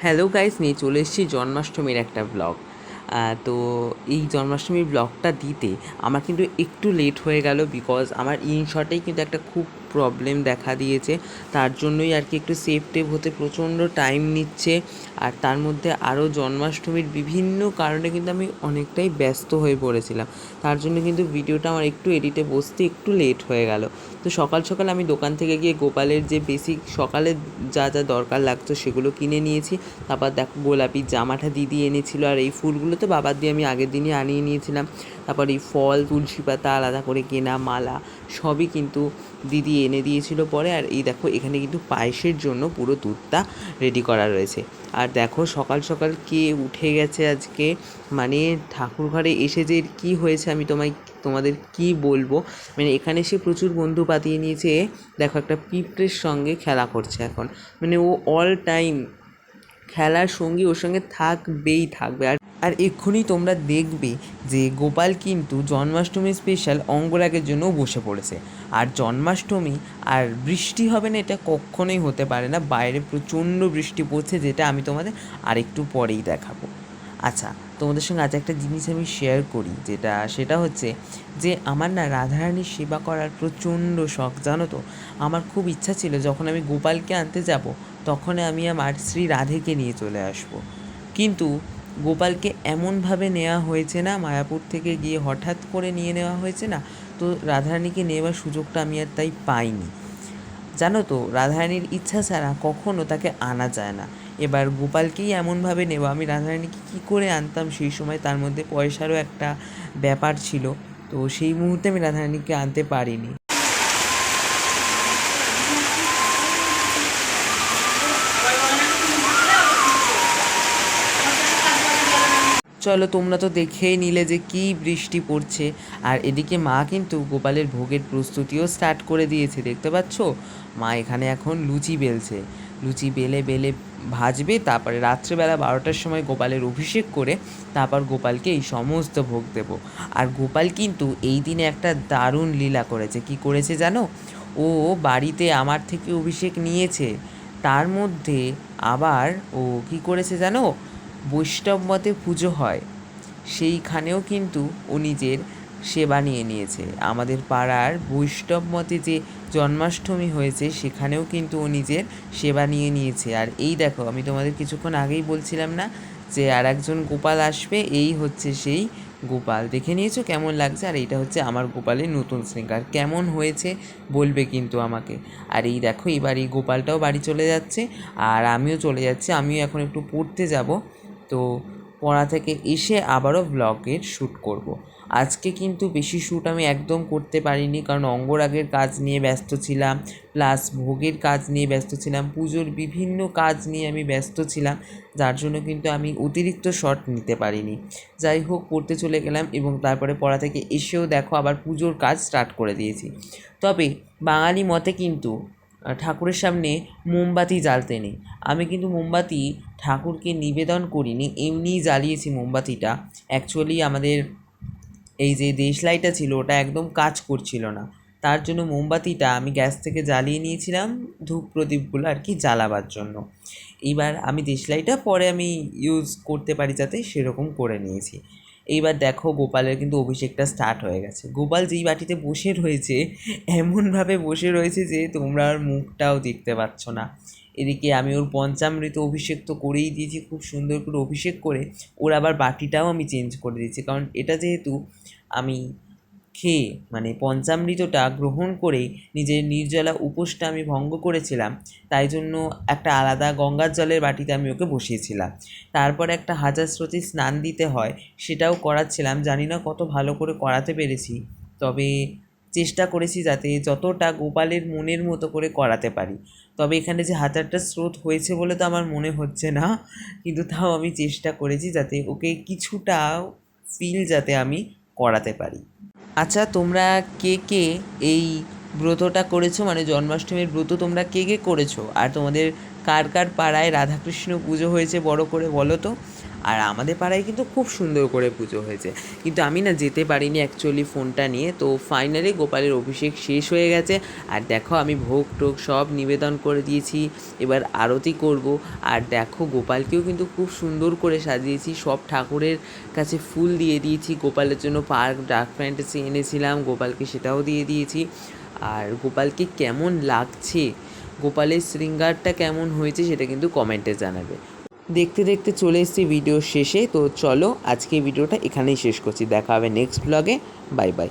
Hello guys নিয়ে চলে এসেছি জন্মাষ্টমীর একটা ব্লগ তো এই জন্মাষ্টমীর ব্লগটা দিতে আমার কিন্তু একটু লেট হয়ে গেল বিকজ আমার ইনশটেই কিন্তু একটা খুব প্রবলেম দেখা দিয়েছে। তার জন্যই আর কি একটু সেফ টেপ হতে প্রচণ্ড টাইম নিচ্ছে। আর তার মধ্যে আরও জন্মাষ্টমীর বিভিন্ন কারণে কিন্তু আমি অনেকটাই ব্যস্ত হয়ে পড়েছিলাম। তার জন্য কিন্তু ভিডিওটা আমার একটু এডিটে বসতে একটু লেট হয়ে গেল। তো সকাল সকাল আমি দোকান থেকে গিয়ে গোপালের যে বেসিক সকালে যা যা দরকার লাগতো সেগুলো কিনে নিয়েছি। তারপর দেখো গোলাপি জামাটা দিদি এনেছিল আর এই ফুলগুলো তো বাবার দিয়ে আমি আগের দিনই আনিয়ে নিয়েছিলাম। তারপর এই ফল, তুলসী পাতা আলাদা করে কেনা, মালা সবই কিন্তু দিদি এনে দিয়েছিল পরে, আর এই দেখো এখানে কিন্তু পায়েসের জন্য পুরো দুধটা রেডি করা রয়েছে। আর দেখো সকাল সকাল কে উঠে গেছে আজকে? মানে ঠাকুর ঘরে এসে যে কী হয়েছে আমি তোমায়, তোমাদের কি বলব? মানে এখানে সে প্রচুর বন্ধু পাতিয়ে নিয়েছে। দেখো একটা পিঁপড়ের সঙ্গে খেলা করছে এখন। মানে ও অল টাইম খেলার সঙ্গী, ওর সঙ্গে থাকবেই থাকবে। আর আর এক্ষুনি তোমরা দেখবে যে গোপাল কিন্তু জন্মাষ্টমী স্পেশাল অঙ্গরাগের জন্য বসে পড়েছে। আর জন্মাষ্টমী আর বৃষ্টি হবে না, এটা কখনোই হতে পারে না। বাইরে প্রচণ্ড বৃষ্টি পড়ছে, যেটা আমি তোমাদের আরেকটু পরেই দেখাবো। আচ্ছা তোমাদের সঙ্গে আজ একটা জিনিস আমি শেয়ার করি, যেটা, সেটা হচ্ছে যে আমার না রাধারানীর সেবা করার প্রচণ্ড শখ, জানো তো? আমার খুব ইচ্ছা ছিল যখন আমি গোপালকে আনতে যাব তখন আমি আমার শ্রী রাধেকে নিয়ে চলে আসব। কিন্তু গোপালকে এমনভাবে নেওয়া হয়েছে না, মায়াপুর থেকে গিয়ে হঠাৎ করে নিয়ে নেওয়া হয়েছে না? তো রাধারানীকে নেওয়ার সুযোগটা আমি আর তাই পাইনি। জানো তো, রাধারানীর ইচ্ছা ছাড়া কখনও তাকে আনা যায় না। এবার গোপালকেই এমনভাবে নেব আমি রাধারানীকে কী করে আনতাম? সেই সময় তার মধ্যে পয়সারও একটা ব্যাপার ছিল, তো সেই মুহূর্তে আমি রাধারানীকে আনতে পারিনি। চলো তোমরা তো দেখেই নিলে যে কী বৃষ্টি পড়ছে। আর এদিকে মা কিন্তু গোপালের ভোগের প্রস্তুতিও স্টার্ট করে দিয়েছে, দেখতে পাচ্ছ? মা এখানে এখন লুচি বেলছে। লুচি বেলে বেলে ভাজবে, তারপরে রাত্রেবেলা বারোটার সময় গোপালের অভিষেক করে তারপর গোপালকে এই সমস্ত ভোগ দেব। আর গোপাল কিন্তু এই দিনে একটা দারুণ লীলা করেছে। কি করেছে জানো? ও বাড়িতে আমার থেকে অভিষেক নিয়েছে, তার মধ্যে আবার ও কি করেছে জানো? বৈষ্ণব মতে পুজো হয়, সেইখানেও কিন্তু ও নিজের সেবা নিয়ে নিয়েছে। আমাদের পাড়ার বৈষ্ণব মতে যে জন্মাষ্টমী হয়েছে, সেখানেও কিন্তু ও নিজের সেবা নিয়ে নিয়েছে। আর এই দেখো, আমি তোমাদের কিছুক্ষণ আগেই বলছিলাম না যে আর একজন গোপাল আসবে, এই হচ্ছে সেই গোপাল। দেখে নিয়েছো কেমন লাগছে? আর এইটা হচ্ছে আমার গোপালের নতুন শৃঙ্গার। কেমন হয়েছে বলবে কিন্তু আমাকে। আর এই দেখো, এবার এই গোপালটাও বাড়ি চলে যাচ্ছে, আর আমিও চলে যাচ্ছি। আমিও এখন একটু পড়তে যাব। তো পড়া থেকে এসে আবারও ব্লগের শ্যুট করব। আজকে কিন্তু বেশি শ্যুট আমি একদম করতে পারিনি, কারণ অঙ্গরাগের কাজ নিয়ে ব্যস্ত ছিলাম প্লাস ভোগের কাজ নিয়ে ব্যস্ত ছিলাম, পুজোর বিভিন্ন কাজ নিয়ে আমি ব্যস্ত ছিলাম, যার জন্য কিন্তু আমি অতিরিক্ত শট নিতে পারিনি যাই হোক, পড়তে চলে গেলাম এবং তারপরে পড়া থেকে এসেও দেখো আবার পুজোর কাজ স্টার্ট করে দিয়েছি তবে বাঙালি মতে কিন্তু ঠাকুরের সামনে মোমবাতি জ্বালতে নেই। আমি কিন্তু মোমবাতি ঠাকুরকে নিবেদন করিনি, এমনিই জ্বালিয়েছি মোমবাতিটা। অ্যাকচুয়ালি আমাদের এই যে দেশলাইটা ছিল, ওটা একদম কাজ করছিল না। তার জন্য মোমবাতিটা আমি গ্যাস থেকে জ্বালিয়ে নিয়েছিলাম ধূপ প্রদীপগুলো আর কি জ্বালাবার জন্য। এইবার আমি দেশলাইটা পরে আমি ইউজ করতে পারি যাতে সেরকম করে নিয়েছি। এইবার দেখো গোপালের কিন্তু অভিষেকটা স্টার্ট হয়ে গেছে। গোপাল যেই বাটিতে বসে রয়েছে, এমনভাবে বসে রয়েছে যে তোমরা আর মুখটাও দেখতে পাচ্ছ না। এদিকে আমি ওর পঞ্চামৃত অভিষেক তো করেই দিয়েছি, খুব সুন্দর করে অভিষেক করে। ওর আবার বাটিটাও আমি চেঞ্জ করে দিয়েছি, কারণ এটা যেহেতু আমি খেয়ে মানে পঞ্চামৃতটা গ্রহণ করে নিজের নির্জলা উপোসটা আমি ভঙ্গ করেছিলাম, তাই জন্য একটা আলাদা গঙ্গার জলের বাটিতে আমি ওকে বসিয়েছিলাম। তারপর একটা হাজার স্রোতে স্নান দিতে হয়, সেটাও করাচ্ছিলাম, জানি না কত ভালো করে করাতে পেরেছি, তবে চেষ্টা করেছি যাতে যতটা গোপালের মনের মতো করে করাতে পারি। তবে এখানে যে হাজারটা স্রোত হয়েছে বলে তো আমার মনে হচ্ছে না, কিন্তু তাও আমি চেষ্টা করেছি যাতে ওকে কিছুটা ফিল যাতে আমি করাতে পারি। আচ্ছা তোমরা কে কে এই ব্রতটা করেছ? মানে জন্মাষ্টমীর ব্রত তোমরা কে কে করেছ? আর তোমাদের কার কার পাড়ায় রাধাকৃষ্ণ পুজো হয়েছে বড় করে বলো তো। আর আমাদের পাড়ায় কিন্তু খুব সুন্দর করে পুজো হয়েছে। কিন্তু আমি না যেতে পারিনি অ্যাকচুয়ালি ফোনটা নিয়ে। তো ফাইনালি গোপালের অভিষেক শেষ হয়ে গেছে। আর দেখো আমি ভোগ টোগ সব নিবেদন করে দিয়েছি। এবার আরতি করব। আর দেখো গোপালকেও কিন্তু খুব সুন্দর করে সাজিয়েছি। সব ঠাকুরের কাছে ফুল দিয়ে দিয়েছি। গোপালের জন্য পার্ক ডার্ক ফ্যান্টাসি এনেছিলাম। গোপালকে সেটাও দিয়ে দিয়েছি। আর গোপালকে কেমন লাগছে? গোপালের শৃঙ্গারটা কেমন হয়েছে সেটা কিন্তু কমেন্টে জানাবে। দেখতে দেখতে চলে এসেছি ভিডিও শেষে। তো চলো আজকে ভিডিওটা এখানেই শেষ করছি। দেখা হবে নেক্সট ব্লগে বাই বাই